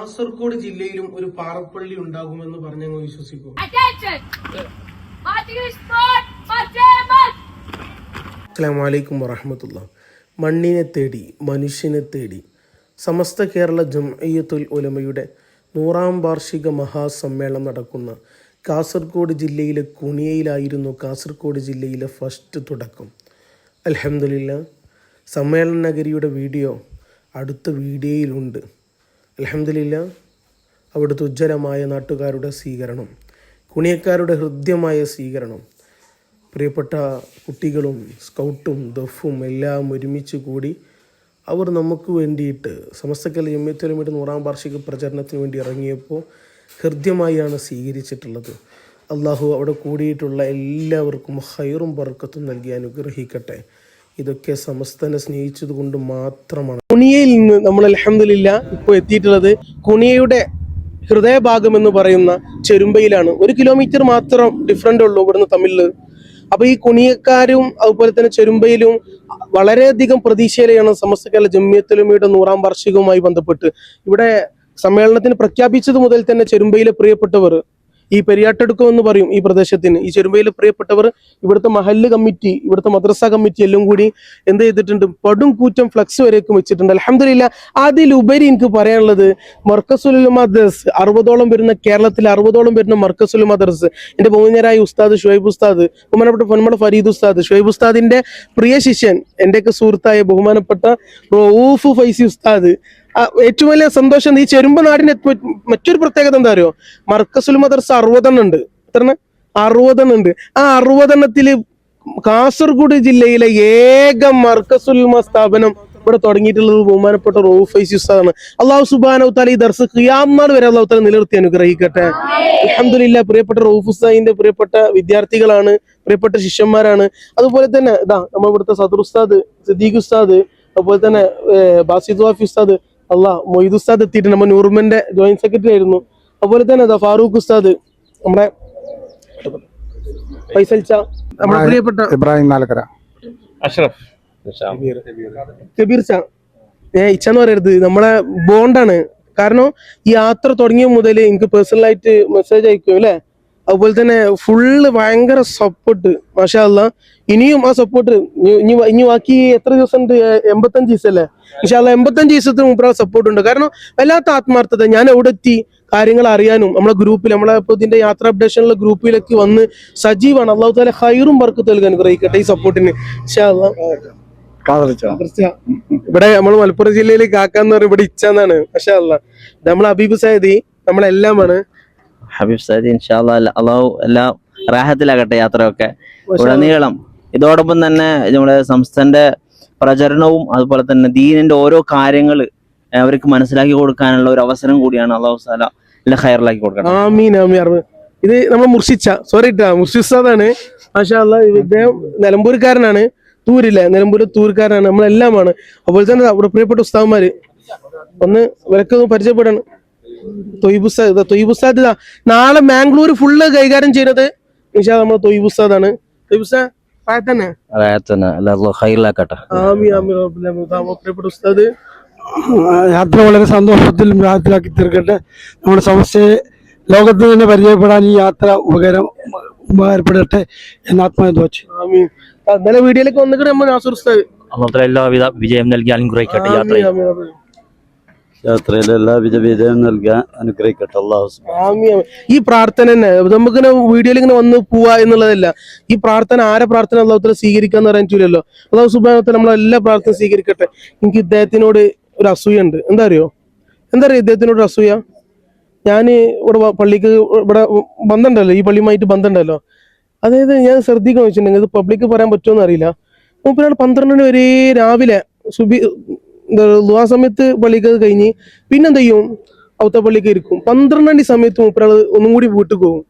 കാസർഗോഡ് ജില്ലയിലും ഒരു പാറപ്പള്ളി ഉണ്ടാകുമെന്ന് പറഞ്ഞങ്ങ് വിശ്വസിക്കും അസ്സലാമലൈക്കും! വറഹമത്തുള്ള മണ്ണിനെ തേടി മനുഷ്യനെ തേടി സമസ്ത കേരള ജംഇയ്യത്തുൽ ഉലമയുടെ നൂറാം വാർഷിക മഹാസമ്മേളനം നടക്കുന്ന കാസർഗോഡ് ജില്ലയിലെ കുണിയയിലായിരുന്നു കാസർഗോഡ് ജില്ലയിലെ ഫസ്റ്റ് തുടക്കം. അലഹമില്ല സമ്മേളന നഗരിയുടെ വീഡിയോ അടുത്ത വീഡിയോയിലുണ്ട്. അലഹമില്ല അവിടുത്തെ ഉജ്ജ്വലമായ നാട്ടുകാരുടെ സ്വീകരണം കുണിയക്കാരുടെ ഹൃദ്യമായ സ്വീകരണം പ്രിയപ്പെട്ട കുട്ടികളും സ്കൗട്ടും ദഫും എല്ലാം ഒരുമിച്ച് കൂടി അവർ നമുക്ക് വേണ്ടിയിട്ട് സമസ്തക്കൽ എമ്മത്തുലമിയുടെ നൂറാം വാർഷിക പ്രചരണത്തിന് വേണ്ടി ഇറങ്ങിയപ്പോൾ ഹൃദ്യമായാണ് സ്വീകരിച്ചിട്ടുള്ളത്. അള്ളാഹു അവിടെ കൂടിയിട്ടുള്ള എല്ലാവർക്കും ഹൈറും ബർക്കത്തും നൽകി അനുഗ്രഹിക്കട്ടെ. ഇതൊക്കെ സമസ്തനെ സ്നേഹിച്ചതുകൊണ്ട് മാത്രമാണ്. കുണിയയിൽ നിന്ന് നമ്മൾ അലഹമില്ല ഇപ്പോൾ എത്തിയിട്ടുള്ളത് കുണിയയുടെ ഹൃദയഭാഗം എന്ന് പറയുന്ന ചെരുമ്പയിലാണ്. ഒരു കിലോമീറ്റർ മാത്രം ഡിഫറന്റ് ഉള്ളൂ ഇവിടുന്ന് തമ്മിൽ അപ്പൊ ഈ കുണിയക്കാരും അതുപോലെ തന്നെ ചെരുമ്പയിലും വളരെയധികം പ്രതീക്ഷയിലാണ് സമസ്ത കേരള ജമ്മിയത്തുലമയുടെ നൂറാം വാർഷികവുമായി ബന്ധപ്പെട്ട്. ഇവിടെ സമ്മേളനത്തിന് പ്രഖ്യാപിച്ചത് മുതൽ തന്നെ ചെരുമ്പയിലെ പ്രിയപ്പെട്ടവർ. ഈ പെരിയാട്ടടുക്കം എന്ന് പറയും ഈ പ്രദേശത്തിന്. ഈ ചെരുമ്പയിൽ പ്രിയപ്പെട്ടവർ ഇവിടുത്തെ മഹല്ല് കമ്മിറ്റി ഇവിടുത്തെ മദ്രസ കമ്മിറ്റി എല്ലാം കൂടി എന്ത് ചെയ്തിട്ടുണ്ട്? പടും കൂറ്റം ഫ്ലക്സ് വരെയൊക്കെ വെച്ചിട്ടുണ്ട്. അലഹമില്ല അതിലുപരി എനിക്ക് പറയാനുള്ളത് മർക്കസുൽ മദ്രസ് അറുപതോളം വരുന്ന കേരളത്തിൽ അറുപതോളം വരുന്ന മർക്കസുൽ മദ്രസ്. എന്റെ ബഹുമാന്യരായ ഉസ്താദ് ഷുഹൈബ് ഉസ്താദ് ബഹുമാനപ്പെട്ട പൊന്മള ഫരീദ് ഉസ്താദ്. ഷുഹൈബ് ഉസ്താദിന്റെ പ്രിയ ശിഷ്യൻ എന്റെയൊക്കെ സുഹൃത്തായ ബഹുമാനപ്പെട്ട റൌഫ് ഫൈസി ഉസ്താദ്. ഏറ്റവും വലിയ സന്തോഷം ഈ ചെരുമ്പ നാടിന്റെ മറ്റൊരു പ്രത്യേകത എന്താ അറിയോ? മർക്കസുൽ മദർസ അറുപതെണ്ണം ഉണ്ട് എത്ര അറുപതെണ്ണം ഉണ്ട് ആ അറുപതെണ്ണത്തിൽ കാസർഗോഡ് ജില്ലയിലെ ഏക മർക്കസുൽ സ്ഥാപനം ഇവിടെ തുടങ്ങിയിട്ടുള്ളത് ബഹുമാനപ്പെട്ട റൌഫ് ഐസിസാണ് അള്ളാഹു സുബാന ഈ ദർശ ഖിയാമാർ വരെ അള്ളാഹു താല നിലനിർത്തി അനുഗ്രഹിക്കട്ടെ. അലഹമില്ല പ്രിയപ്പെട്ട റൌഫ് ഉസ്താദിന്റെ പ്രിയപ്പെട്ട വിദ്യാർത്ഥികളാണ് പ്രിയപ്പെട്ട ശിഷ്യന്മാരാണ്. അതുപോലെ തന്നെ ഇതാ നമ്മൾ ഇവിടുത്തെ സദർ ഉസ്താദ് സിദ്ദീഖ് ഉസ്താദ് അതുപോലെ തന്നെ ബാസിദ് വാഫി ഉസ്താദ് അള്ളാഹ് മൊയ്ദ് ഉസ്താദ് എത്തിയിട്ട് നമ്മൾ നൂർമന്റെ ജോയിന്റ് സെക്രട്ടറി ആയിരുന്നു. അതുപോലെ തന്നെ അതാ ഫാറൂഖ് ഉസ്താദ് നമ്മുടെ നമ്മുടെ പ്രിയപ്പെട്ട ഇബ്രാഹിം നാലക്കര. അഷ്റഫ്. കബീർ ചാ ഏ ഇച്ഛന്ന് പറയരുത്. നമ്മളെ ബോണ്ടാണ് കാരണം ഈ യാത്ര തുടങ്ങിയ മുതൽ എനിക്ക് പേഴ്സണലായിട്ട് മെസ്സേജ് അയക്കും അല്ലേ? അതുപോലെ തന്നെ ഫുള്ള് ഭയങ്കര സപ്പോർട്ട് മാഷാ അല്ല ഇനിയും ആ സപ്പോർട്ട് ഇനി ബാക്കി എത്ര ദിവസം ഉണ്ട് എൺപത്തഞ്ച് ദിവസമല്ലേ? ഇൻഷാല്ല എൺപത്തഞ്ച് ദിവസത്തിന് മുമ്പ് സപ്പോർട്ട് ഉണ്ട്. കാരണം വല്ലാത്ത ആത്മാർത്ഥത. ഞാൻ എവിടെ എത്തി? കാര്യങ്ങൾ അറിയാനും നമ്മളെ ഗ്രൂപ്പിൽ നമ്മളെ ഇപ്പൊ ഇതിന്റെ യാത്ര അപ്ഡേഷനുള്ള ഗ്രൂപ്പിലേക്ക് വന്ന് സജീവാണ്. അള്ളാഹു താല ഹൈറും വർക്ക് നൽകാൻ അനുഗ്രഹിക്കട്ടെ ഈ സപ്പോർട്ടിന്. ഇവിടെ നമ്മൾ മലപ്പുറം ജില്ലയിൽ കാക്കാന്ന് പറയും ഇവിടെ ഇച്ചാന്നാണ് പക്ഷേ അല്ല നമ്മൾ അബീബ് സൈദി നമ്മളെല്ലാമാണ്. ഹബീബ് സാദി ഇൻഷാല്ലാ അള്ളാഹു എല്ലാം റാഹത്തിലാകട്ടെ യാത്രയൊക്കെ. ഉടനീളം ഇതോടൊപ്പം തന്നെ നമ്മുടെ സംസ്ഥാനത്തെ പ്രചരണവും അതുപോലെ തന്നെ ദീനിന്റെ ഓരോ കാര്യങ്ങൾ അവർക്ക് മനസ്സിലാക്കി കൊടുക്കാനുള്ള ഒരു അവസരം കൂടിയാണ് അള്ളാഹു സാല എല്ലാം ഹയറിലാക്കി കൊടുക്കണം. ആമീൻ ആമീൻ ഇത് നമ്മൾ മുർഷിച്ച സോറി ഇട്ടാ മുർഷിസാദാണ് മാഷാ അല്ല ഇദ്ദേഹം നിലമ്പൂർക്കാരനാണ്. തൂരില്ലേ നിലമ്പൂർ തൂർക്കാരനാണ് നമ്മളെല്ലാമാണ്. അതുപോലെ തന്നെ അവിടെ പ്രിയപ്പെട്ട ഉസ്താവന്മാര് ഒന്ന് വിലക്കൊന്ന് പരിചയപ്പെടണം. തൊയ്ബുസ്താദ് തൊയ്ബുസ്താദ് ഇതാ. നാളെ മാംഗ്ലൂർ ഫുള്ള് കൈകാര്യം ചെയ്യുന്നത് നിഷാ പ്രിയപ്പെട്ട ഉസ്താദ്. യാത്ര വളരെ സന്തോഷത്തിലും രാഹത്തിലാക്കി തീർക്കട്ടെ. നമ്മുടെ സമസ്യയെ ലോകത്ത് തന്നെ പരിചയപ്പെടാൻ ഈ യാത്ര ഉപകാരം ഉപകാരപ്പെടട്ടെ എന്ന് ആത്മാവ് ദോച്ചു ആമീൻ. ആ, ഇന്നലെ വീഡിയോയിലേക്ക് വന്നിട്ട് നമ്മൾ നാസർ ഉസ്താദ്. എല്ലാവിധ വിജയം നൽകി അനുഗ്രഹിക്കട്ടെ ആമീൻ, യാത്രയിൽ എല്ലാവിധ വിജയം നൽകാൻ അനുഗ്രഹിക്കട്ടെ. അള്ളാഹു. ഈ പ്രാർത്ഥന തന്നെ നമുക്കിങ്ങനെ വീഡിയോയിൽ ഇങ്ങനെ വന്ന് പോവാ എന്നുള്ളതല്ല. ഈ പ്രാർത്ഥന ആരെ പ്രാർത്ഥന അള്ളാഹുത്തല സ്വീകരിക്കാന്ന് പറയാൻ പറ്റൂലല്ലോ. അള്ളാഹു സുബാനത്തിൽ നമ്മളെ എല്ലാ പ്രാർത്ഥന സ്വീകരിക്കട്ടെ. എനിക്ക് ഇദ്ദേഹത്തിനോട് ഒരു അസൂയ ഉണ്ട് എന്താ അറിയോ? എന്താ അറിയോ ഇദ്ദേഹത്തിനോട് അസൂയ? ഞാൻ ഇവിടെ പള്ളിക്ക് ഇവിടെ ബന്ധമുണ്ടല്ലോ. ഈ പള്ളിയുമായിട്ട് ബന്ധമുണ്ടല്ലോ. അതായത് ഞാൻ ശ്രദ്ധിക്കണം വെച്ചിട്ടുണ്ടെങ്കിൽ ഇത് പബ്ലിക്ക് പറയാൻ പറ്റുമോ അറിയില്ല. മൂപ്പരാൾ പന്ത്രണ്ട് മണി വരെ രാവിലെ സുബി ദുആ സമയത്ത് പള്ളിക്ക് അത് കഴിഞ്ഞ് പിന്നെന്ത് ചെയ്യും? അവത്തെ പള്ളിക്ക് ഇരിക്കും. പന്ത്രണ്ട് മണി സമയത്ത് മൂപ്പരാൾ ഒന്നും കൂടി വീട്ടിൽ പോകും.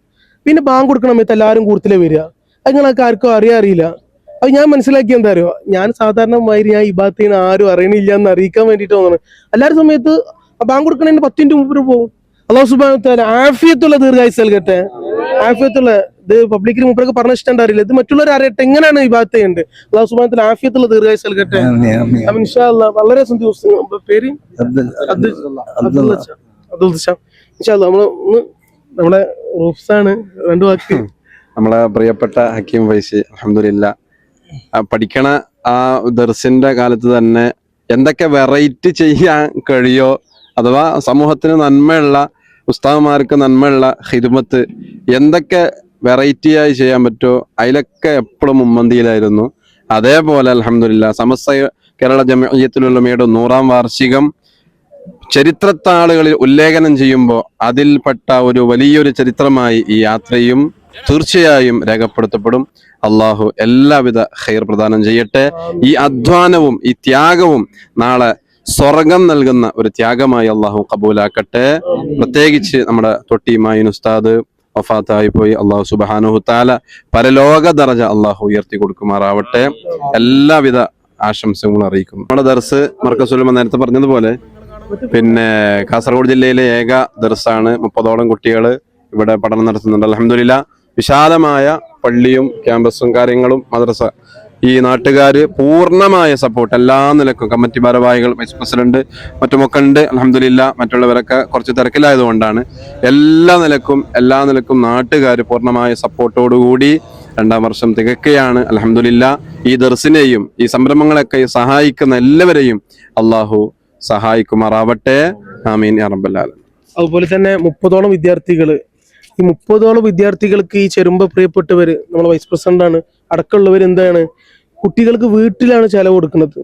പിന്നെ ബാങ്ക് കൊടുക്കണ സമയത്ത് എല്ലാവരും കൂടുതലേ വരിക. അത് നിങ്ങളൊക്കെ ആർക്കും അറിയാൻ അറിയില്ല അത് ഞാൻ മനസ്സിലാക്കി എന്താ അറിയോ? ഞാൻ സാധാരണ മാതിരി ഞാൻ നിന്ന് ആരും അറിയണില്ല എന്ന് അറിയിക്കാൻ വേണ്ടിയിട്ട് തോന്നുന്നു എല്ലാവരും സമയത്ത് ബാങ്ക് കൊടുക്കണതിന് പത്തിന്റെ മിനിറ്റ് മുമ്പ് പോകും. അള്ളാഹു സുബാൻ ആഫിയത്തുള്ള ദീർഘായുസ് നൽകട്ടെ. ആഫിയത്തുള്ള ഇത് പബ്ലിക്കിന് മുമ്പൊക്കെ പറഞ്ഞ ഇഷ്ടം അറിയില്ല ഇത് മറ്റുള്ളവർ അറിയട്ടെ. എങ്ങനെയാണ് ഈ ഭാഗത്ത് ഉണ്ട് അള്ളാഹു സുബാനത്തിൽ ആഫിയത്തുള്ള ദീർഘായുസ് നൽകട്ടെ. അപ്പൊ ഇൻഷാ അല്ലാ വളരെ സന്തോഷം പേര് അബ്ദുൽ- ഇൻഷാല്ല നമ്മൾ ഒന്ന് നമ്മുടെ റൂഫ്സാണ് രണ്ടു വാക്ക്. നമ്മളെ പ്രിയപ്പെട്ട ഹക്കീം വൈസി അലഹമില്ല പഠിക്കണ ആ ദർസിന്റെ കാലത്ത് തന്നെ എന്തൊക്കെ വെറൈറ്റി ചെയ്യാൻ കഴിയോ? അഥവാ സമൂഹത്തിന് നന്മയുള്ള ഉസ്താദന്മാർക്ക് നന്മയുള്ള ഹിദ്മത്ത് എന്തൊക്കെ വെറൈറ്റിയായി ചെയ്യാൻ പറ്റുമോ അതിലൊക്കെ എപ്പോഴും മുമ്മന്തിയിലായിരുന്നു അതേപോലെ അലഹമില്ല സമസ്ത കേരള ജമയത്തിലുള്ളമയുടെ നൂറാം വാർഷികം ചരിത്രത്താളുകളിൽ ഉല്ലേഖനം ചെയ്യുമ്പോൾ അതിൽപ്പെട്ട ഒരു വലിയൊരു ചരിത്രമായി ഈ യാത്രയും തീർച്ചയായും രേഖപ്പെടുത്തപ്പെടും. അള്ളാഹു എല്ലാവിധ ഖൈർ പ്രദാനം ചെയ്യട്ടെ. ഈ അധ്വാനവും ഈ ത്യാഗവും നാളെ സ്വർഗം നൽകുന്ന ഒരു ത്യാഗമായി അള്ളാഹു കബൂലാക്കട്ടെ. പ്രത്യേകിച്ച് നമ്മുടെ തൊട്ടിയുമായി ഉസ്താദ് വഫാത്തായി പോയി അള്ളാഹു സുബാനുഹു താല പരലോക ദറജ അള്ളാഹു ഉയർത്തി കൊടുക്കുമാറാവട്ടെ. എല്ലാവിധ ആശംസകളും അറിയിക്കുന്നു. നമ്മുടെ ദർസ് മർക്കസുലമ നേരത്തെ പറഞ്ഞതുപോലെ പിന്നെ കാസർഗോഡ് ജില്ലയിലെ ഏക ദർസാണ് മുപ്പതോളം കുട്ടികൾ ഇവിടെ പഠനം നടത്തുന്നുണ്ട്. അലഹമില്ല വിശാലമായ പള്ളിയും ക്യാമ്പസും കാര്യങ്ങളും മദ്രസ ഈ നാട്ടുകാർ പൂർണമായ സപ്പോർട്ട് എല്ലാ നിലക്കും. കമ്മിറ്റി ഭാരവാഹികൾ വൈസ് പ്രസിഡന്റ് മറ്റുമൊക്കെ ഉണ്ട്. അലഹമില്ല മറ്റുള്ളവരൊക്കെ കുറച്ച് തിരക്കിലായതുകൊണ്ടാണ് എല്ലാ നിലക്കും എല്ലാ നിലക്കും നാട്ടുകാർ പൂർണമായ സപ്പോർട്ടോടുകൂടി രണ്ടാം വർഷം തികക്കുകയാണ്. അലഹമില്ല ഈ ദർസിനെയും ഈ സംരംഭങ്ങളൊക്കെ സഹായിക്കുന്ന എല്ലാവരെയും അള്ളാഹു സഹായിക്കുമാറാവട്ടെ. ആമീൻ അതുപോലെ തന്നെ മുപ്പതോളം വിദ്യാർത്ഥികൾ ഈ മുപ്പതോളം വിദ്യാർത്ഥികൾക്ക് ഈ ചെറുമ്പ പ്രിയപ്പെട്ടവര് നമ്മുടെ വൈസ് പ്രസിഡന്റ് ആണ് അടക്കമുള്ളവർ എന്താണ്? കുട്ടികൾക്ക് വീട്ടിലാണ് ചെലവ് കൊടുക്കുന്നത്.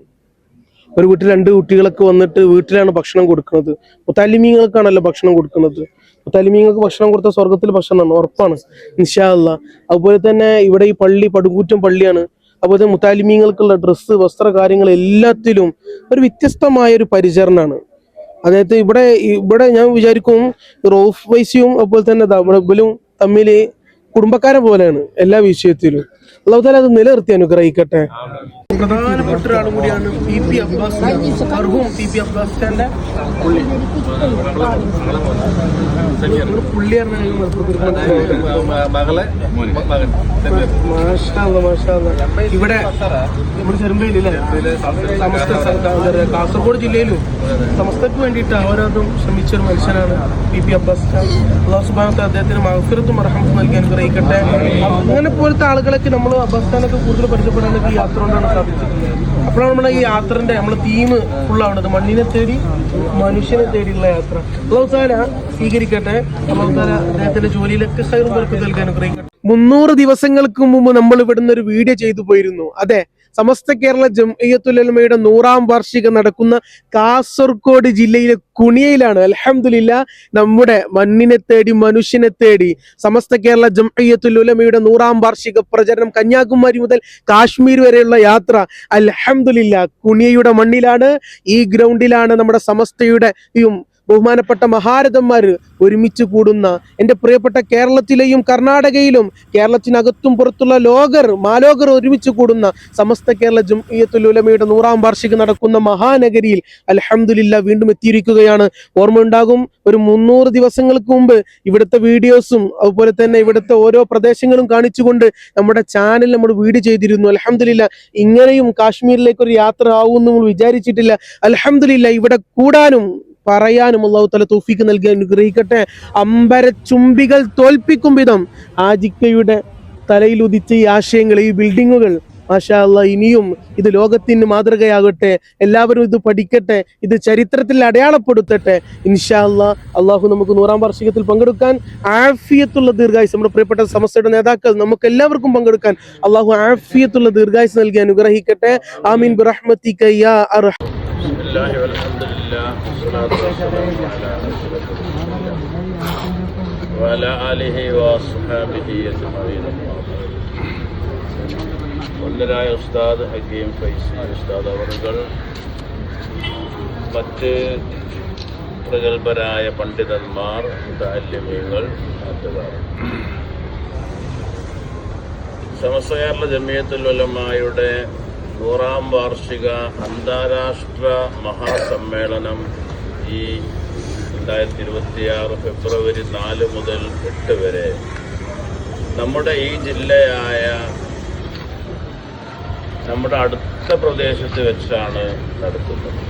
ഒരു വീട്ടിൽ രണ്ട് കുട്ടികളൊക്കെ വന്നിട്ട് വീട്ടിലാണ് ഭക്ഷണം കൊടുക്കുന്നത്. മുത്താലിമീങ്ങൾക്കാണല്ലോ ഭക്ഷണം കൊടുക്കുന്നത്. മുത്താലിമീങ്ങൾക്ക് ഭക്ഷണം കൊടുത്ത സ്വർഗത്തിൽ ഭക്ഷണമാണ് ഉറപ്പാണ്. നിശാല്ല അതുപോലെ തന്നെ ഇവിടെ ഈ പള്ളി പടുകൂറ്റം പള്ളിയാണ്. അതുപോലെ തന്നെ മുത്താലിമീങ്ങൾക്കുള്ള ഡ്രസ്സ് വസ്ത്ര കാര്യങ്ങൾ എല്ലാത്തിലും ഒരു വ്യത്യസ്തമായ ഒരു പരിചരണമാണ് അതായത് ഇവിടെ ഇവിടെ ഞാൻ വിചാരിക്കും റോഫ് വൈസിയും അതുപോലെ തന്നെ ദാ തമ്മിൽ കുടുംബക്കാരെ പോലെയാണ് എല്ലാ വിഷയത്തിലും. അള്ളാഹുദാല അത് നിലനിർത്തി അനുഗ്രഹിക്കട്ടെ. ഇവിടെ നമ്മുടെ ചെറുമ്പയിലല്ലേ? സമസ്ത കാസർഗോഡ് ജില്ലയിലും സമസ്തക്ക് വേണ്ടിയിട്ട് അവരതും ശ്രമിച്ച ഒരു മനുഷ്യനാണ് പി പി അബ്ബാസ്. അള്ളാഹു സുബാനത്തെ അദ്ദേഹത്തിന് മഹഫിറത്തും അർഹമത്തും നൽകി അനുഗ്രഹിക്കട്ടെ. അങ്ങനെ പോലത്തെ ആളുകളൊക്കെ നമ്മൾ ഖാനൊക്കെ കൂടുതൽ പരിചയപ്പെടാനൊക്കെ ഈ യാത്ര കൊണ്ടാണ് സാധിച്ചത് അപ്പോഴാണ് നമ്മുടെ ഈ യാത്രന്റെ നമ്മളെ തീം ഫുള്ളാവുന്നത് മണ്ണിനെ തേടി മനുഷ്യനെ തേടിയുള്ള യാത്ര. അള്ളാഹു താല സ്വീകരിക്കട്ടെ. അള്ളാഹു താല അദ്ദേഹത്തിന്റെ ജോലിയിലൊക്കെ സൈറും പേർക്ക് അനുഗ്രഹിക്കട്ടെ. മുന്നൂറ് ദിവസങ്ങൾക്ക് മുമ്പ് നമ്മൾ ഇവിടുന്ന് ഒരു വീഡിയോ ചെയ്തു പോയിരുന്നു. അതെ സമസ്ത കേരള ജംഇയത്തുലമയുടെ നൂറാം വാർഷികം നടക്കുന്ന കാസർഗോഡ് ജില്ലയിലെ കുണിയയിലാണ്. അലഹമില്ല നമ്മുടെ മണ്ണിനെ തേടി മനുഷ്യനെ തേടി സമസ്ത കേരള ജംഇയത്തുലമയുടെ നൂറാം വാർഷിക പ്രചരണം കന്യാകുമാരി മുതൽ കാശ്മീർ വരെയുള്ള യാത്ര അലഹമില്ല കുണിയയുടെ മണ്ണിലാണ്. ഈ ഗ്രൗണ്ടിലാണ് നമ്മുടെ സമസ്തയുടെ ബഹുമാനപ്പെട്ട മഹാരഥന്മാർ ഒരുമിച്ച് കൂടുന്ന എന്റെ പ്രിയപ്പെട്ട കേരളത്തിലെയും കർണാടകയിലും കേരളത്തിനകത്തും പുറത്തുള്ള ലോകർ മാലോകർ ഒരുമിച്ച് കൂടുന്ന സമസ്ത കേരള ജംഇയ്യത്തുൽ ഉലമയുടെ നൂറാം വാർഷികം നടക്കുന്ന മഹാനഗരിയിൽ അലഹമുല്ല വീണ്ടും എത്തിയിരിക്കുകയാണ്. ഓർമ്മയുണ്ടാകും ഒരു മുന്നൂറ് ദിവസങ്ങൾക്ക് മുമ്പ് ഇവിടുത്തെ വീഡിയോസും അതുപോലെ തന്നെ ഇവിടുത്തെ ഓരോ പ്രദേശങ്ങളും കാണിച്ചുകൊണ്ട് നമ്മുടെ ചാനൽ നമ്മൾ വീട് ചെയ്തിരുന്നു. അലഹമുല്ല ഇങ്ങനെയും കാശ്മീരിലേക്ക് ഒരു യാത്ര ആവുമെന്ന് നമ്മൾ വിചാരിച്ചിട്ടില്ല. അലഹമുല്ല ഇവിടെ കൂടാനും പറയാനും അള്ളാഹു തല തോഫിക്ക് നൽകി അനുഗ്രഹിക്കട്ടെ. അമ്പരച്ചുംബികൾ തോൽപ്പിക്കും വിധം ആജിക്കയുടെ തലയിൽ ഉദിച്ച ഈ ആശയങ്ങൾ ഈ ബിൽഡിങ്ങുകൾ മാഷാ അല്ല ഇനിയും ഇത് ലോകത്തിന് മാതൃകയാകട്ടെ. എല്ലാവരും ഇത് പഠിക്കട്ടെ ഇത് ചരിത്രത്തിൽ അടയാളപ്പെടുത്തട്ടെ. ഇൻഷാ അല്ല അള്ളാഹു നമുക്ക് നൂറാം വാർഷികത്തിൽ പങ്കെടുക്കാൻ ആഫിയത്തുള്ള ദീർഘായുസ് നമ്മുടെ പ്രിയപ്പെട്ട സമസ്തയുടെ നേതാക്കൾ നമുക്ക് എല്ലാവർക്കും പങ്കെടുക്കാൻ അള്ളാഹു ആഫിയത്തുള്ള ദീർഘായുസ് നൽകി അനുഗ്രഹിക്കട്ടെ. ആമീൻ. ബിറഹ്മത്തി കയ്യാ അർഹ. والصلاة والسلام على رسول الله وعلى آله وأصحابه أجمعين ഒന്നരായ ഉസ്താദ് ഹക്കീം ഫൈസി ഉസ്താദ് അവറുകൾ മറ്റ് പ്രഗത്ഭരായ പണ്ഡിതന്മാർ താല്യമീങ്ങൾ നാട്ടുകാർ സമസ്ത കേരള ജമിയത്തുൽ ഉലമായുടെ നൂറാം വാർഷിക അന്താരാഷ്ട്ര മഹാസമ്മേളനം ഈ രണ്ടായിരത്തി ഇരുപത്തിയാറ് ഫെബ്രുവരി നാല് മുതൽ എട്ട് വരെ. നമ്മുടെ ഈ ജില്ലയായ നമ്മുടെ അടുത്ത പ്രദേശത്ത് വെച്ചാണ് നടത്തുന്നത്.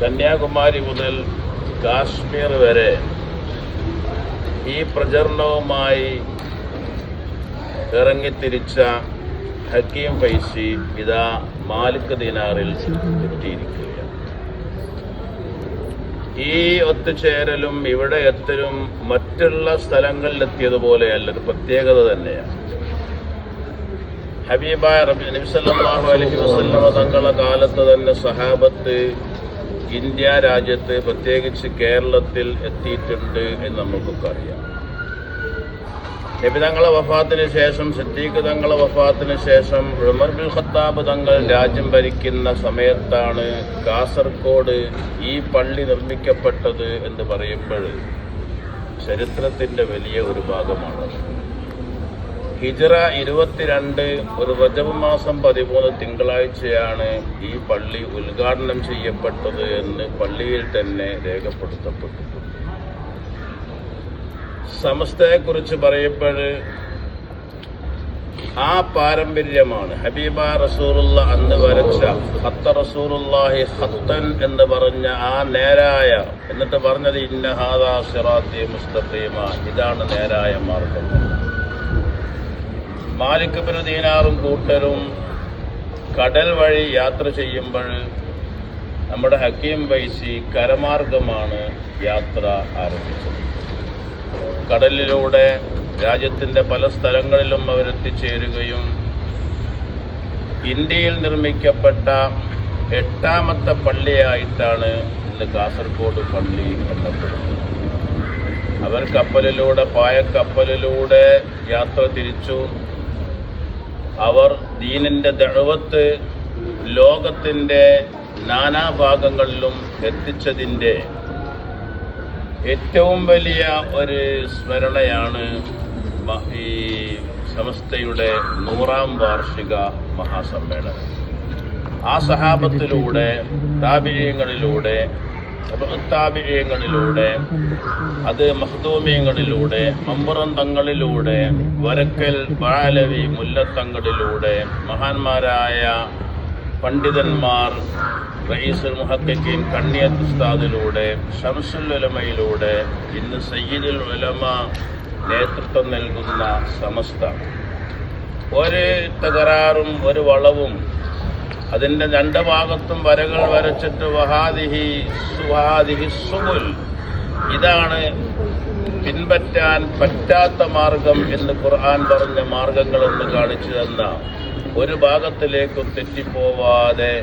കന്യാകുമാരി മുതൽ കാശ്മീർ വരെ ഈ പ്രചരണവുമായി ഇറങ്ങിത്തിരിച്ച ഹക്കീം ഫൈസി ഇതാ മാലിക് ദിനാറിൽ എത്തിയിരിക്കുകയാണ് ഈ ഒത്തുചേരലും ഇവിടെ എത്തലും മറ്റുള്ള സ്ഥലങ്ങളിലെത്തിയതുപോലെയല്ല ഒരു പ്രത്യേകത തന്നെയാണ് ഹബീബായ റബി നബിസല്ലാഹു അലഹി വസല്ലമ തങ്ങളുടെ കാലത്ത് തന്നെ സഹാബത്ത് ഇന്ത്യ രാജ്യത്ത് പ്രത്യേകിച്ച് കേരളത്തിൽ എത്തിയിട്ടുണ്ട് എന്ന് നമുക്കൊക്കെ അറിയാം. നബി തങ്ങളെ വഫാത്തിന് ശേഷം സിദ്ദീഖ് തങ്ങളെ വഫാത്തിന് ശേഷം ഉമർ ബിൻ ഖത്താബ് തങ്ങൾ രാജ്യം ഭരിക്കുന്ന സമയത്താണ് കാസർഗോഡ് ഈ പള്ളി നിർമ്മിക്കപ്പെട്ടത് എന്ന് പറയുമ്പോൾ ചരിത്രത്തിന്റെ വലിയ ഒരു ഭാഗമാണ്. ഹിജറ ഇരുപത്തിരണ്ട് ഒരു റജബ് മാസം പതിമൂന്ന് തിങ്കളാഴ്ചയാണ് ഈ പള്ളി ഉദ്ഘാടനം ചെയ്യപ്പെട്ടത് എന്ന് പള്ളിയിൽ തന്നെ രേഖപ്പെടുത്തപ്പെട്ടിട്ടുണ്ട് സമസ്തയെക്കുറിച്ച് പറയുമ്പോൾ ആ പാരമ്പര്യമാണ്. ഹബീബ റസൂറുള്ള അന്ന് വരച്ച ഹത്ത റസൂറുല്ലാഹി ഹത്തൻ എന്ന് പറഞ്ഞ ആ നേരായ എന്നിട്ട് പറഞ്ഞത് ഇന്ന ഹാദാ സിറാത്തി മുസ്തഖീമ ഇതാണ് നേരായ മാർഗം. മാലിക് ദീനാറും കൂട്ടരും കടൽ വഴി യാത്ര ചെയ്യുമ്പോൾ നമ്മുടെ ഹക്കീം വൈസി കരമാർഗമാണ് യാത്ര ആരംഭിച്ചത്. കടലിലൂടെ രാജ്യത്തിന്റെ പല സ്ഥലങ്ങളിലും അവരെത്തിച്ചേരുകയും ഇന്ത്യയിൽ നിർമ്മിക്കപ്പെട്ട എട്ടാമത്തെ പള്ളിയായിട്ടാണ് ഇന്ന് കാസർഗോഡ് പള്ളി കണ്ടപ്പെടുന്നത് അവർ കപ്പലിലൂടെ പായക്കപ്പലിലൂടെ യാത്ര തിരിച്ചു. അവർ ദീനിന്റെ ദഴവത്ത് ലോകത്തിന്റെ നാനാഭാഗങ്ങളിലും എത്തിച്ചതിന്റെ ഏറ്റവും വലിയ ഒരു സ്മരണയാണ് ഈ സമസ്തയുടെ നൂറാം വാർഷിക മഹാസമ്മേളനം. ആ സഹാബത്തിലൂടെ താപിഴയങ്ങളിലൂടെ താപിഴയങ്ങളിലൂടെ അത് മഹദൂമിയങ്ങളിലൂടെ മമ്പുറന്തങ്ങളിലൂടെ വരക്കൽ ബാലവി മുല്ലത്തങ്ങളിലൂടെ മഹാന്മാരായ പണ്ഡിതന്മാർ റയീസുൽ മുഹക്കീൻ കണ്ണിയത്ത് ഉസ്താദിലൂടെ ഷംസുൽ ഉലമയിലൂടെ ഇന്ന് സയ്യിദുൽ ഉലമ നേതൃത്വം നൽകുന്ന സമസ്ത. ഒരു തകരാറും ഒരു വളവും അതിന്റെ രണ്ട് ഭാഗത്തും വരകൾ വരച്ചിട്ട് വഹാദിഹി സുഹാദിഹി സുബുൽ ഇതാണ് പിൻപറ്റാൻ പറ്റാത്ത മാർഗം എന്ന് ഖുർആൻ പറഞ്ഞ മാർഗങ്ങളെന്ന് കാണിച്ചു തന്ന. ഒരു ഭാഗത്തിലേക്കും തെറ്റിപ്പോവാതെ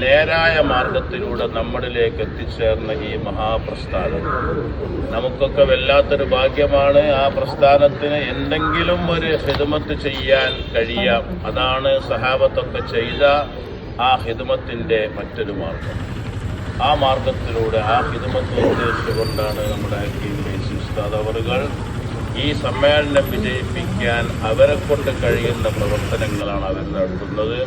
നേരായ മാർഗത്തിലൂടെ നമ്മളിലേക്ക് എത്തിച്ചേർന്ന ഈ മഹാപ്രസ്ഥാനം. നമുക്കൊക്കെ വല്ലാത്തൊരു ഭാഗ്യമാണ് ആ പ്രസ്ഥാനത്തിന് എന്തെങ്കിലും ഒരു ഹിദമത്ത് ചെയ്യാൻ കഴിയാം. അതാണ് സഹാബത്തൊക്കെ ചെയ്ത ആ ഹിദമത്തിന്റെ മറ്റൊരു മാർഗം. ആ മാർഗത്തിലൂടെ ആ ഹിദമത്ത് ഉദ്ദേശിച്ചുകൊണ്ടാണ് നമ്മുടെ ഹക്കീം ഫൈസി ഉസ്താദ് അവറുകൾ ഈ സമ്മേളനം വിജയിപ്പിക്കാൻ അവരെ കൊണ്ട് കഴിയുന്ന പ്രവർത്തനങ്ങളാണ് അവർ നടത്തുന്നത്.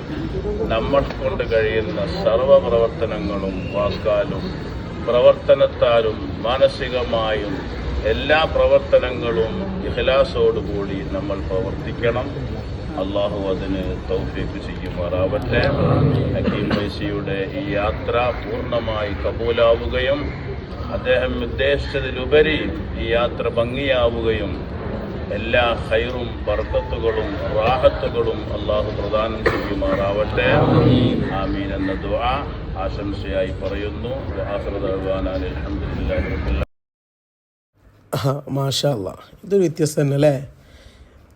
നമ്മൾ കൊണ്ട് കഴിയുന്ന സർവ പ്രവർത്തനങ്ങളും വാക്കാലും പ്രവർത്തനത്താലും മാനസികമായും എല്ലാ പ്രവർത്തനങ്ങളും ഇഹ്ലാസോടുകൂടി നമ്മൾ പ്രവർത്തിക്കണം. അള്ളാഹു അതിന് തൗഫീഖ് ചെയ്യുമാറാവട്ടെ. ഹക്കീം വൈസിയുടെ ഈ യാത്ര പൂർണമായി കബൂലാവുകയും അദ്ദേഹം ഉദ്ദേശിച്ചതിലുപരി ഈ യാത്ര ഭംഗിയാവുകയും എല്ലാ ഹൈറും ബർക്കത്തുകളും റാഹത്തുകളും അള്ളാഹു പ്രദാനം ചെയ്യുമാറാവട്ടെ. ആമീൻ എന്ന ദുആ ആശംസയായി പറയുന്നു. മാഷല്ല ഇതൊരു വ്യത്യസ്തം തന്നെ അല്ലേ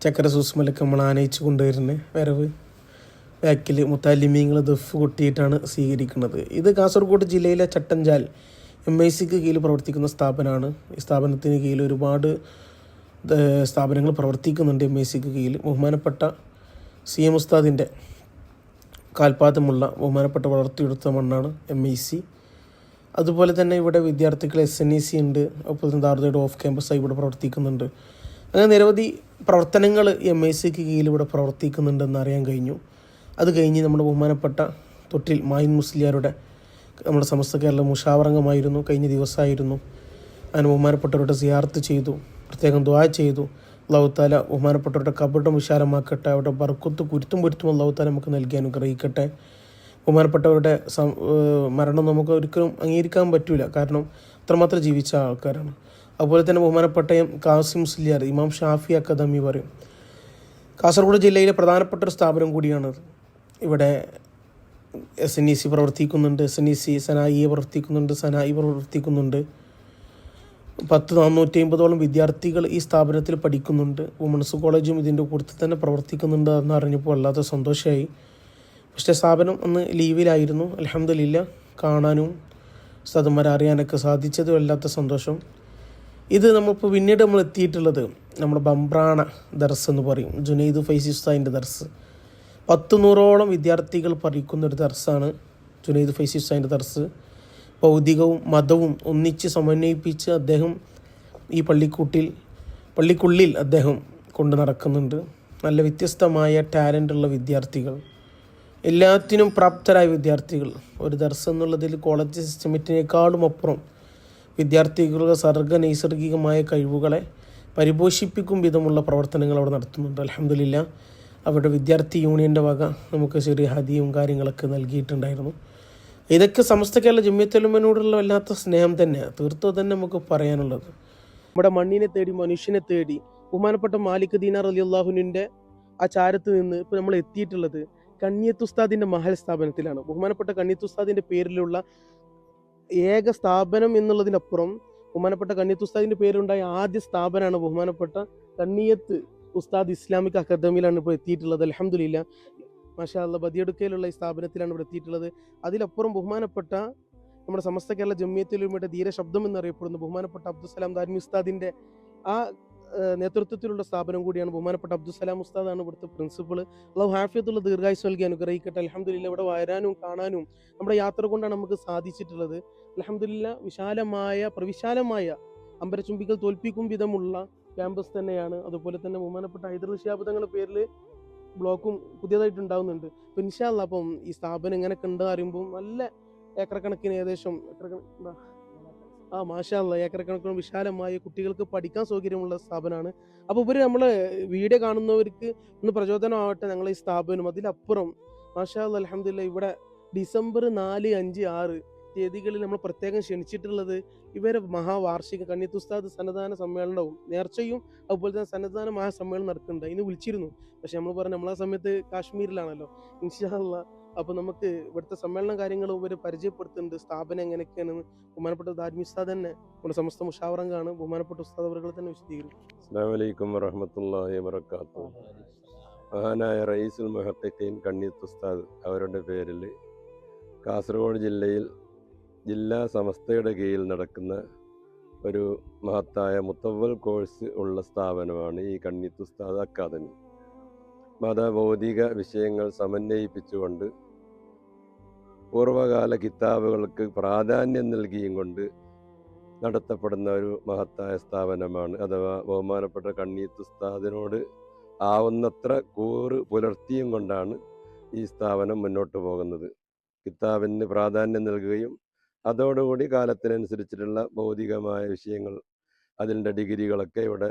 ചക്കര സൂസ്മലൊക്കെ നമ്മൾ ആനയിച്ചു കൊണ്ടുവരുന്ന വരവ്. ബാക്കിൽ മുത്താലിമീങ്ങൾ ദഫ് കൊട്ടിയിട്ടാണ് സ്വീകരിക്കുന്നത്. ഇത് കാസർഗോഡ് ജില്ലയിലെ ചട്ടഞ്ചാൽ എം ഐ സിക്ക് കീഴിൽ പ്രവർത്തിക്കുന്ന സ്ഥാപനമാണ്. ഈ സ്ഥാപനത്തിന് കീഴിൽ ഒരുപാട് സ്ഥാപനങ്ങൾ പ്രവർത്തിക്കുന്നുണ്ട് എം ഐ സിക്ക് കീഴിൽ. ബഹുമാനപ്പെട്ട സി എം ഉസ്താദിന്റെ കാൽപാദമുള്ള ബഹുമാനപ്പെട്ട വളർത്തിയെടുത്ത മണ്ണാണ് എം ഐ സി അതുപോലെ തന്നെ ഇവിടെ വിദ്യാർത്ഥികൾ എസ് എൻ ഇ സി ഉണ്ട്. ഒപ്പം ദാർദയുടെ ഓഫ് ക്യാമ്പസായി ഇവിടെ പ്രവർത്തിക്കുന്നുണ്ട്. അങ്ങനെ നിരവധി പ്രവർത്തനങ്ങൾ എം ഐ സിക്ക് കീഴിൽ ഇവിടെ പ്രവർത്തിക്കുന്നുണ്ടെന്ന് അറിയാൻ കഴിഞ്ഞു. അത് കഴിഞ്ഞ് നമ്മുടെ ബഹുമാനപ്പെട്ട തൊട്ടിൽ മായിൻ മുസ്ലിയാരുടെ നമ്മുടെ സമസ്ത കേരള മുഷാവറംഗമായിരുന്നു കഴിഞ്ഞ ദിവസമായിരുന്നു. അങ്ങനെ ബഹുമാനപ്പെട്ടവരുടെ സിയാർത്ത് ചെയ്തു പ്രത്യേകം ദ്വാ ചെയ്തു. അള്ളാഹുത്താല ബഹുമാനപ്പെട്ടവരുടെ കബട്ടം വിശാലമാക്കട്ടെ അവരുടെ ബർക്കത്ത് കുരുത്തും പൊരുത്തും അള്ളാഹുത്താല നമുക്ക് നൽകി അനുഗ്രഹിക്കട്ടെ. ബഹുമാനപ്പെട്ടവരുടെ മരണം നമുക്ക് ഒരിക്കലും അംഗീകരിക്കാൻ പറ്റില്ല കാരണം അത്രമാത്രം ജീവിച്ച ആൾക്കാരാണ്. അതുപോലെ തന്നെ ബഹുമാനപ്പെട്ട കാസിം സില്ലിയാർ ഇമാം ഷാഫി അക്കാദമി പറയും. കാസർഗോഡ് ജില്ലയിലെ പ്രധാനപ്പെട്ട ഒരു സ്ഥാപനം കൂടിയാണ് ഇവിടെ എസ് എൻ ഇ സി പ്രവർത്തിക്കുന്നുണ്ട് എസ് എൻ ഇ സി സനായി പ്രവർത്തിക്കുന്നുണ്ട് സനായി പ്രവർത്തിക്കുന്നുണ്ട്. പത്ത് നാനൂറ്റി അമ്പതോളം വിദ്യാർത്ഥികൾ ഈ സ്ഥാപനത്തിൽ പഠിക്കുന്നുണ്ട്. വുമൺസ് കോളേജും ഇതിന്റെ കൂട്ടത്തിൽ തന്നെ പ്രവർത്തിക്കുന്നുണ്ട് എന്ന് അറിഞ്ഞപ്പോൾ വല്ലാത്ത സന്തോഷമായി. പക്ഷേ സ്ഥാപനം അന്ന് ലീവിലായിരുന്നു. അലഹമ്മദില്ല കാണാനും സ്ഥതന്മാരെ അറിയാനൊക്കെ സാധിച്ചത് വല്ലാത്ത സന്തോഷം. ഇത് നമ്മളിപ്പോൾ പിന്നീട് നമ്മൾ എത്തിയിട്ടുള്ളത് നമ്മുടെ ബംബ്രാണ ദർസ് എന്ന് പറയും. ജുനൈദ് ഫൈസിസ്തായിന്റെ ദർസ്. പത്ത് നൂറോളം വിദ്യാർത്ഥികൾ പഠിക്കുന്ന ഒരു ദർസാണ് ജുനൈദ് ഫൈസി ഹുസൈന്റെ ദർസ്. ഭൗതികവും മതവും ഒന്നിച്ച് സമന്വയിപ്പിച്ച് അദ്ദേഹം ഈ പള്ളിക്കൂട്ടിൽ പള്ളിക്കുള്ളിൽ അദ്ദേഹം കൊണ്ട് നടക്കുന്നുണ്ട്. നല്ല വ്യത്യസ്തമായ ടാലന്റുള്ള വിദ്യാർത്ഥികൾ. എല്ലാത്തിനും പ്രാപ്തരായ വിദ്യാർത്ഥികൾ. ഒരു ദർസ് എന്നുള്ളതിൽ കോളേജ് സിസ്റ്റമേറ്റിനേക്കാളും അപ്പുറം വിദ്യാർത്ഥികളുടെ സർഗ നൈസർഗികമായ കഴിവുകളെ പരിപോഷിപ്പിക്കും വിധമുള്ള പ്രവർത്തനങ്ങൾ അവിടെ നടത്തുന്നുണ്ട്. അലഹമില്ല അവരുടെ വിദ്യാർത്ഥി യൂണിയന്റെ വക നമുക്ക് ചെറിയ ഹതിയും കാര്യങ്ങളൊക്കെ നൽകിയിട്ടുണ്ടായിരുന്നു. ഇതൊക്കെ സമസ്ത കേരള ജമ്യത്തൊലമനോടുള്ള വല്ലാത്ത സ്നേഹം തന്നെയാണ് തീർത്തും തന്നെ നമുക്ക് പറയാനുള്ളത്. നമ്മുടെ മണ്ണിനെ തേടി മനുഷ്യനെ തേടി ബഹുമാനപ്പെട്ട മാലിക് ദീനാർ അലി അള്ളാഹുവിന്റെ ആ ചാരത്ത് നിന്ന് ഇപ്പോൾ നമ്മൾ എത്തിയിട്ടുള്ളത് കണ്ണിയത്ത് ഉസ്താദിന്റെ മഹൽ സ്ഥാപനത്തിലാണ്. ബഹുമാനപ്പെട്ട കണ്ണിയത്ത് ഉസ്താദിന്റെ പേരിലുള്ള ഏക സ്ഥാപനം എന്നുള്ളതിനപ്പുറം ബഹുമാനപ്പെട്ട കണ്ണിയത്ത് ഉസ്താദിന്റെ പേരുണ്ടായ ആദ്യ സ്ഥാപനമാണ് ബഹുമാനപ്പെട്ട കണ്ണിയത്ത് ഉസ്താദ് ഇസ്ലാമിക് അക്കാദമിയിലാണ് ഇപ്പോൾ എത്തിയിട്ടുള്ളത്. അലഹമുല്ല മാഷാ ബദിയടുക്കയിലുള്ള ഈ സ്ഥാപനത്തിലാണ് ഇവിടെ എത്തിയിട്ടുള്ളത്. അതിലപ്പുറം ബഹുമാനപ്പെട്ട നമ്മുടെ സമസ്ത കേരള ജമ്മിയത്തിലുമയുടെ ധീര ശബ്ദം എന്നറിയപ്പെടുന്ന ബഹുമാനപ്പെട്ട അബ്ദുസലാം ദാരിമി ഉസ്താദിന്റെ ആ നേതൃത്വത്തിലുള്ള സ്ഥാപനം കൂടിയാണ് ബഹുമാനപ്പെട്ട അബ്ദുസലാം ഉസ്താദാണ് ഇവിടുത്തെ പ്രിൻസിപ്പൾ അള്ളാഹു ഹാഫിയത്തുള്ള ദീർഘായുസ് നൽകി അനുഗ്രഹിക്കട്ടെ. അലഹമുല്ല ഇവിടെ വരാനും കാണാനും നമ്മുടെ യാത്ര കൊണ്ടാണ് നമുക്ക് സാധിച്ചിട്ടുള്ളത്. അലഹമുല്ല വിശാലമായ പ്രവിശാലമായ അമ്പരചുംബികൾ തോൽപ്പിക്കും വിധമുള്ള ക്യാമ്പസ് തന്നെയാണ്. അതുപോലെ തന്നെ ബഹുമാനപ്പെട്ട ഹൈദർ ഷിയാബുദങ്ങളുടെ പേരിൽ ബ്ലോക്കും പുതിയതായിട്ട് ഉണ്ടാവുന്നുണ്ട് അപ്പം ഇൻഷാല്ല അപ്പം ഈ സ്ഥാപനം ഇങ്ങനെയൊക്കെ ഉണ്ട് അറിയുമ്പോൾ നല്ല ഏക്കർ കണക്കിന് ഏകദേശം ഏക്കർ എന്താ? ആ മാഷാല്ല ഏക്കർ കണക്കിന് വിശാലമായ കുട്ടികൾക്ക് പഠിക്കാൻ സൗകര്യമുള്ള സ്ഥാപനമാണ്. അപ്പോൾ ഇവർ നമ്മൾ വീഡിയോ കാണുന്നവർക്ക് ഒന്ന് പ്രചോദനമാവട്ടെ ഞങ്ങൾ ഈ സ്ഥാപനം. അതിലപ്പുറം മാഷാ അലഹമില്ല ഇവിടെ ഡിസംബർ നാല് അഞ്ച് ആറ് തീയതികളിൽ നമ്മൾ പ്രത്യേകം ക്ഷണിച്ചിട്ടുള്ളത് ഇവരെ മഹാവാർഷിക കണ്ണിത്തുസ്താദ് സന്നദ്ധാന സമ്മേളനവും നേർച്ചയും അതുപോലെ തന്നെ സന്നദ്ധാന മഹാസമ്മേളനം നടക്കുന്നുണ്ട്. അതിന് വിളിച്ചിരുന്നു. പക്ഷെ നമ്മൾ പറഞ്ഞു നമ്മളാ സമയത്ത് കാശ്മീരിലാണല്ലോ. ഇൻഷാല്ല അപ്പോൾ നമുക്ക് ഇവിടുത്തെ സമ്മേളനം കാര്യങ്ങളും ഇവർ പരിചയപ്പെടുത്തുന്നുണ്ട്. സ്ഥാപനം എങ്ങനെയൊക്കെയാണെന്ന് ബഹുമാനപ്പെട്ട ധാർമ്മിക ഉസ്താദ് തന്നെ നമ്മുടെ സമസ്ത മുഷാവറങ്കാണ് ബഹുമാനപ്പെട്ട ഉസ്താദ് അവരുടെ തന്നെ വിശദീകരിക്കും. അസ്സാം വലൈക്കും മഹാനായ റയീസുൽ മുഹത്തഖീൻ കണ്ണീത്ത് ഉസ്താദ് അവരുടെ പേരിൽ കാസർഗോഡ് ജില്ലയിൽ ജില്ലാ സമസ്തയുടെ കീഴിൽ നടക്കുന്ന ഒരു മഹത്തായ മുത്തവൽ കോഴ്സ് ഉള്ള സ്ഥാപനമാണ് ഈ കണ്ണീത്ത് ഉസ്താദ് അക്കാദമി. മതഭൗതിക വിഷയങ്ങൾ സമന്വയിപ്പിച്ചുകൊണ്ട് പൂർവകാല കിതാബുകൾക്ക് പ്രാധാന്യം നൽകിയും കൊണ്ട് നടത്തപ്പെടുന്ന ഒരു മഹത്തായ സ്ഥാപനമാണ്. അഥവാ ബഹുമാനപ്പെട്ട കണ്ണീത്ത് ഉസ്താദിനോട് ആവുന്നത്ര കൂറ് പുലർത്തിയും കൊണ്ടാണ് ഈ സ്ഥാപനം മുന്നോട്ട് പോകുന്നത്. കിതാബിന് പ്രാധാന്യം നൽകുകയും അതോടുകൂടി കാലത്തിനനുസരിച്ചിട്ടുള്ള ഭൗതികമായ വിഷയങ്ങൾ അതിന്റെ ഡിഗ്രികളൊക്കെ ഇവിടെ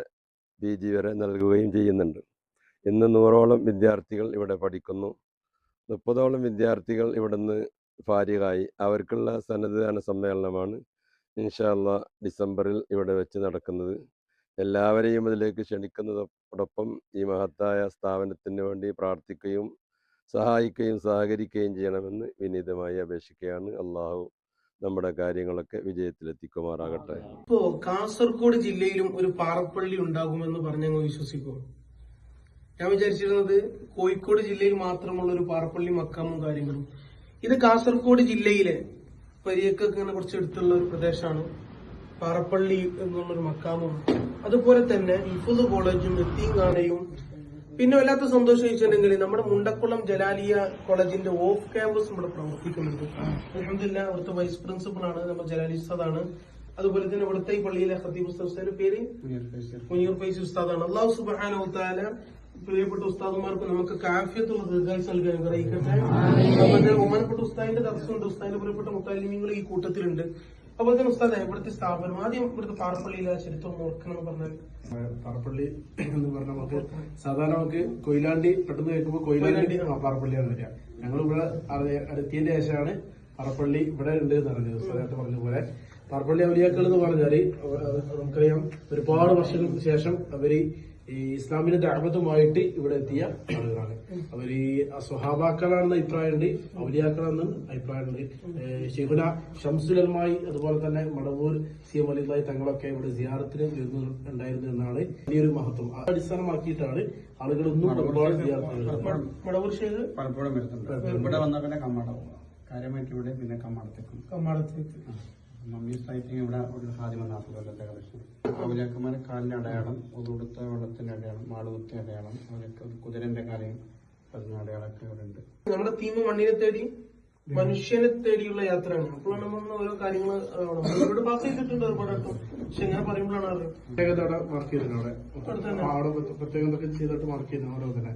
പി ജി വരെ നൽകുകയും ചെയ്യുന്നുണ്ട്. ഇന്ന് നൂറോളം വിദ്യാർത്ഥികൾ ഇവിടെ പഠിക്കുന്നു. മുപ്പതോളം വിദ്യാർത്ഥികൾ ഇവിടുന്ന് ഫാരികായി അവർക്കുള്ള സന്നദ്ധദാന സമ്മേളനമാണ് ഇൻഷാല്ല ഡിസംബറിൽ ഇവിടെ വെച്ച് നടക്കുന്നത്. എല്ലാവരെയും അതിലേക്ക് ക്ഷണിക്കുന്നതോടൊപ്പം ഈ മഹത്തായ സ്ഥാപനത്തിന് വേണ്ടി പ്രാർത്ഥിക്കുകയും സഹായിക്കുകയും സഹകരിക്കുകയും ചെയ്യണമെന്ന് വിനീതമായി അപേക്ഷിക്കുകയാണ്. അള്ളാഹു നമ്മുടെ കാര്യങ്ങളൊക്കെ വിജയത്തിലെത്തിക്കുമാറാകട്ടെ. ഇപ്പോ കാസർഗോഡ് ജില്ലയിലും ഒരു പാറപ്പള്ളി ഉണ്ടാകുമെന്ന് പറഞ്ഞങ്ങ് വിശ്വസിക്കും. ഞാൻ വിചാരിച്ചിരുന്നത് കോഴിക്കോട് ജില്ലയിൽ മാത്രമുള്ള ഒരു പാറപ്പള്ളി മക്കാമും കാര്യങ്ങളും. ഇത് കാസർഗോഡ് ജില്ലയിലെ പരിയൊക്കെ ഇങ്ങനെ കുറച്ച് അടുത്തുള്ള ഒരു പ്രദേശമാണ്. പാറപ്പള്ളി എന്നുള്ളൊരു മക്കാമും. അതുപോലെ തന്നെ ഇഫുദ് കോളേജും എത്തീങ്കാനയും പിന്നെ വല്ലാത്ത സന്തോഷം ചോദിച്ചിട്ടുണ്ടെങ്കിൽ നമ്മുടെ മുണ്ടക്കുളം ജലാലിയ കോളേജിന്റെ ഓഫ് ക്യാമ്പസ് ഇവിടെ പ്രവർത്തിക്കുന്നുണ്ട്. അലഹമില്ല അവിടുത്തെ വൈസ് പ്രിൻസിപ്പൾ ആണ് നമ്മൾ ജലാലി ഉസ്താദാണ് അതുപോലെ തന്നെ ഇവിടുത്തെ ഈ പള്ളിയിലെ ഹദീബ് ഉസ്താദിന്റെ പേര്? മുനീർ ഫൈസി ഉസ്താദാണ് അള്ളാഹു സുബാന പ്രിയപ്പെട്ട ഉസ്താദുമാർക്ക് നമുക്ക് കാഫ്യത്തുള്ള ദീർഘായുസ് നൽകാൻ അറിയിക്കട്ടെ അതുപോലെ ബഹുമാനപ്പെട്ട ഉസ്താദിന്റെ ദർശനമുണ്ട് ഉസ്താദിന്റെ പ്രിയപ്പെട്ട മുത്താലിമീങ്ങൾ ഈ കൂട്ടത്തിലുണ്ട്. അതുപോലെ തന്നെ ഉസ്താദ് ഇവിടുത്തെ സ്ഥാപനം ആദ്യം ഇവിടുത്തെ പാറപ്പള്ളിയിലെ ചരിത്രം ഓർക്കണം പറഞ്ഞാൽ. പാറപ്പള്ളി എന്ന് പറഞ്ഞാൽ നമുക്ക് സാധാരണ നമുക്ക് കൊയിലാണ്ടി പെട്ടെന്ന് കേൾക്കുമ്പോൾ കൊയിലാണ്ടി ആ, പാറപ്പള്ളിയാണ് വരിക. ഞങ്ങൾ ഇവിടെ എത്തിയതിന്റെ ശേഷമാണ് പാറപ്പള്ളി ഇവിടെ ഉണ്ട് എന്ന് പറഞ്ഞത് നേരത്തെ പറഞ്ഞ പോലെ പാറപ്പള്ളി ഔലിയാക്കൾ എന്ന് പറഞ്ഞാൽ നമുക്കറിയാം ഒരുപാട് വർഷങ്ങൾക്ക് ശേഷം അവർ ഈ ഇസ്ലാമിന്റെ ദാപത്തുമായിട്ട് ഇവിടെ എത്തിയ ആളുകളാണ്. അവർ ഈ സ്വഹാബാക്കളാണെന്ന് അഭിപ്രായമുണ്ട് ഔലിയാക്കളെന്ന് അഭിപ്രായമുണ്ട്. ഷെഹുന ഷംസുലന്മായി അതുപോലെ തന്നെ മടവൂർ സി എം അലിദായി തങ്ങളൊക്കെ ഇവിടെ സിയാറത്തിന് വരുന്നുണ്ടായിരുന്നു എന്നാണ് വലിയൊരു മഹത്വം. അത് അടിസ്ഥാനമാക്കിയിട്ടാണ് ആളുകൾ ഒന്നും ഒരുപാട് മടവൂർ പലപ്പോഴും വരുന്നുണ്ട്. ഇവിടെ വന്നാൽ പിന്നെ കമ്മാട കാര്യമായിട്ട് ഇവിടെ പിന്നെ കമ്മാടത്തേക്കും കമ്മാടത്തേക്ക് മമ്മി സൈറ്റിങ് ഇവിടെ ഒരു സാധ്യമ നാൽപ്പത് കൊല്ലത്തെ കളക്ഷൻ അവലേക്കന്മാരെ കാലിന്റെ അടയാളം ഒതുകൊടുത്ത മാളുകുത്തി അടയാളം. അവരൊക്കെ കുതിരന്റെ കാലയും പറഞ്ഞ അടയാളമൊക്കെ അവരുണ്ട്. നമ്മുടെ തീം മണ്ണിനെ തേടി മനുഷ്യനെ തേടിയുള്ള യാത്രയാണ്. അപ്പോഴാണ് നമ്മൾ ഓരോ കാര്യങ്ങൾ ഇവിടെ പാസ് ചെയ്തിട്ടുണ്ട് ഒരുപാട് വട്ടം. പക്ഷെ ഇങ്ങനെ പറയുമ്പോഴാണ് അറിയാം പ്രത്യേകത അവിടെ മാർക്ക് ചെയ്തിട്ടുണ്ട് അവിടെ. പ്രത്യേകം ചെയ്തിട്ട് മാർക്ക് ചെയ്യുന്ന ഓരോ തന്നെ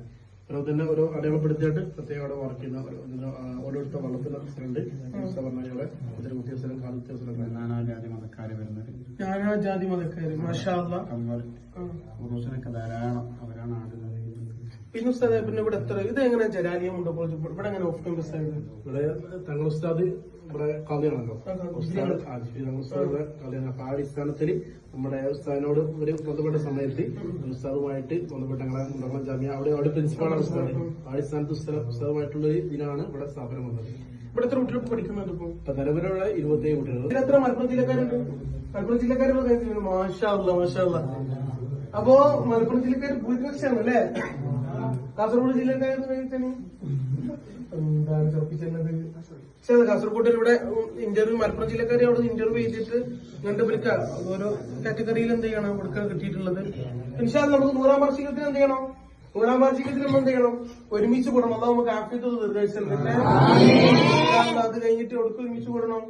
ഓരോ തന്നെ ഓരോ അടയാളപ്പെടുത്തിയിട്ട് പ്രത്യേകം അവിടെ വർക്ക് ചെയ്യുന്ന ഓരോരുത്തർ വള്ളത്തിന്റെ സ്ഥലമുണ്ട്. പറഞ്ഞാൽ കുത്തിയ സ്ഥലം കാലത്തിയ സ്ഥലം. നാനാജാതി മതക്കാര് വരുന്നത്. നാനാജാതി മതക്കാര് മാഷാ ഉറൂസിനൊക്കെ ധാരാളം അവരാണ് ആടുന്നത് പിന്നെ ഉസ്താദ് പിന്നെ ഇവിടെ എത്ര ഇത് എങ്ങനെ ജലാലിയം ഉണ്ടോ ഇവിടെ എങ്ങനെ ഓഫ് ക്യാമ്പസ് ആയത്? ഇവിടെ തങ്ങൾ ഉസ്താദ് ഇവിടെ കളിയാണല്ലോ. ഉസ്താദ് ഉസ്താദ് ഇവിടെ കളിയാണ്. അപ്പൊ ആ അടിസ്ഥാനത്തിൽ നമ്മുടെ ഉസ്താദിനോട് ഒരു ബന്ധപ്പെട്ട സമയത്ത് ഉസ്താദുമായിട്ട് ബന്ധപ്പെട്ട ഞങ്ങളെ മുണ്ടകുളം ജാമ്യ അവിടെ അവിടെ പ്രിൻസിപ്പാളാണ് ഉസ്താദ്. ആ അടിസ്ഥാനത്ത് ഉസ്താദ് ഉസ്താദുമായിട്ടുള്ള ഇതിനാണ് ഇവിടെ സ്ഥാപനം വന്നത്. ഇവിടെ എത്ര കുട്ടികൾ പഠിക്കുന്നുണ്ട് ഇപ്പൊ? നിലവിലുള്ള ഇരുപത്തേഴ് കുട്ടികൾ ഇതിൽ എത്ര മലപ്പുറം ജില്ലക്കാരുണ്ട്? മലപ്പുറം ജില്ലക്കാർ മാഷാ അല്ലാ, മാഷാ അല്ലാ. അപ്പോ മലപ്പുറം ജില്ലക്കാർ ഭൂരിപക്ഷമാണ് അല്ലേ? കാസർഗോഡ് ജില്ലക്കാരെന്ന് എന്താണ് ചെറുപ്പിച്ചത് പക്ഷേ കാസർഗോഡിൽ ഇവിടെ ഇന്റർവ്യൂ മലപ്പുറം ജില്ലക്കാരെ അവിടെ ഇന്റർവ്യൂ ചെയ്തിട്ട് ഇങ്ങനത്തെ വിളിക്കാം ഓരോ കാറ്റഗറിയിൽ എന്ത് ചെയ്യണം? കൊടുക്കാൻ കിട്ടിയിട്ടുള്ളത്. ഇൻഷാൽ നമുക്ക് നൂറാം വാർഷികത്തിന് എന്ത് ചെയ്യണം? നൂറാം വാർഷികത്തിന് നമ്മൾ എന്ത് ചെയ്യണം? ഒരുമിച്ച് കൂടണം. അതാ നമുക്ക് ആഫ്യത്ത് ദീർഘായുസല്ലേ അത് കഴിഞ്ഞിട്ട് ഒടുക്ക് ഒരുമിച്ച് കൂടണം?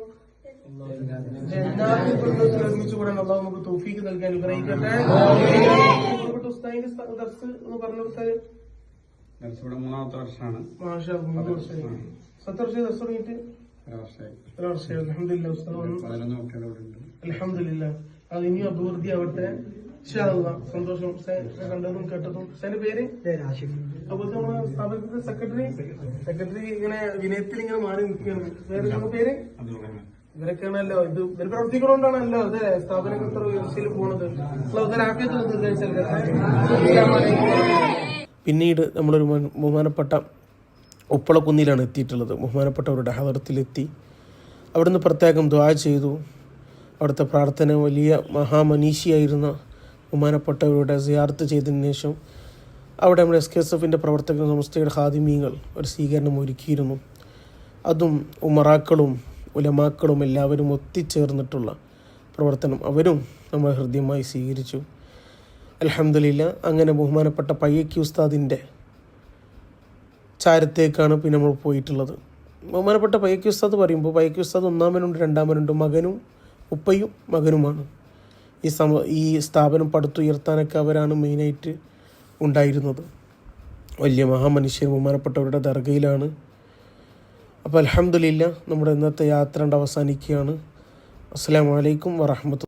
ഒരുമിച്ച് കൂടാൻ അള്ളാഹു നമുക്ക് തോഫീക്ക് നൽകാൻ അനുഗ്രഹിക്കട്ടെ. ബഹുമാനപ്പെട്ട ഉസ്താദിന്റെ ദർസ് എന്ന് പറഞ്ഞ ഉസ്താദ് ഇവിടെ മൂന്നാമത്തെ വർഷമാണ്. പത്ത് വർഷം തുടങ്ങിയിട്ട്? അലഹമില്ല അത് ഇനിയും അഭിവൃദ്ധി ആവട്ടെ. സന്തോഷം. കണ്ടതും കേട്ടതും. സാറിന്റെ പേര്? അപ്പോൾ നമ്മുടെ സ്ഥാപനത്തിന്റെ സെക്രട്ടറി? സെക്രട്ടറി ഇങ്ങനെ വിനയത്തിൽ ഇങ്ങനെ മാറി നിൽക്കുകയാണ്. വേറെ പേര്? ഇവരൊക്കെയാണല്ലോ. ഇത് ഇവർ പ്രവർത്തിക്കുന്നതുകൊണ്ടാണല്ലോ അതെ. സ്ഥാപനങ്ങൾ ഇത്ര ഉയർച്ചയിൽ പോണത്. പിന്നീട് നമ്മളൊരു ബഹു- ബഹുമാനപ്പെട്ട ഉപ്പളക്കുന്നിലാണ് എത്തിയിട്ടുള്ളത്. ബഹുമാനപ്പെട്ടവരുടെ ഹദറത്തിലെത്തി അവിടുന്ന് പ്രത്യേകം ദ്വാ ചെയ്തു. അവിടുത്തെ പ്രാർത്ഥന വലിയ മഹാമനീഷിയായിരുന്ന ബഹുമാനപ്പെട്ടവരുടെ സിയാർത്ത് ചെയ്തതിന് ശേഷം അവിടെ നമ്മുടെ എസ് കെ എസ് എഫിന്റെ പ്രവർത്തക സംസ്ഥയുടെ ഹാദിമീങ്ങൾ ഒരു സ്വീകരണം ഒരുക്കിയിരുന്നു. അതും ഉമറാക്കളും ഉലമാക്കളും എല്ലാവരും ഒത്തിച്ചേർന്നിട്ടുള്ള പ്രവർത്തനം അവരും നമ്മൾ ഹൃദ്യമായി സ്വീകരിച്ചു. അലഹമില്ല അങ്ങനെ ബഹുമാനപ്പെട്ട പയ്യക്കി ഉസ്താദിന്റെ ചാരത്തേക്കാണ് പിന്നെ നമ്മൾ പോയിട്ടുള്ളത്. ബഹുമാനപ്പെട്ട പയ്യക്കി ഉസ്താദ് പറയുമ്പോൾ പയ്യക്കി ഉസ്താദ് ഒന്നാമനുണ്ട് രണ്ടാമനുണ്ട് മകനും ഉപ്പയും മകനുമാണ്. ഈ സമ ഈ സ്ഥാപനം പടുത്തുയർത്താനൊക്കെ അവരാണ് മെയിനായിട്ട് ഉണ്ടായിരുന്നത്. വലിയ മഹാമനുഷ്യർ ബഹുമാനപ്പെട്ടവരുടെ ദർഗയിലാണ്. അപ്പോൾ അലഹമില്ല നമ്മുടെ ഇന്നത്തെ യാത്ര കൊണ്ട് അവസാനിക്കുകയാണ്. അസ്സാം വലൈക്കും വറഹമത്ത്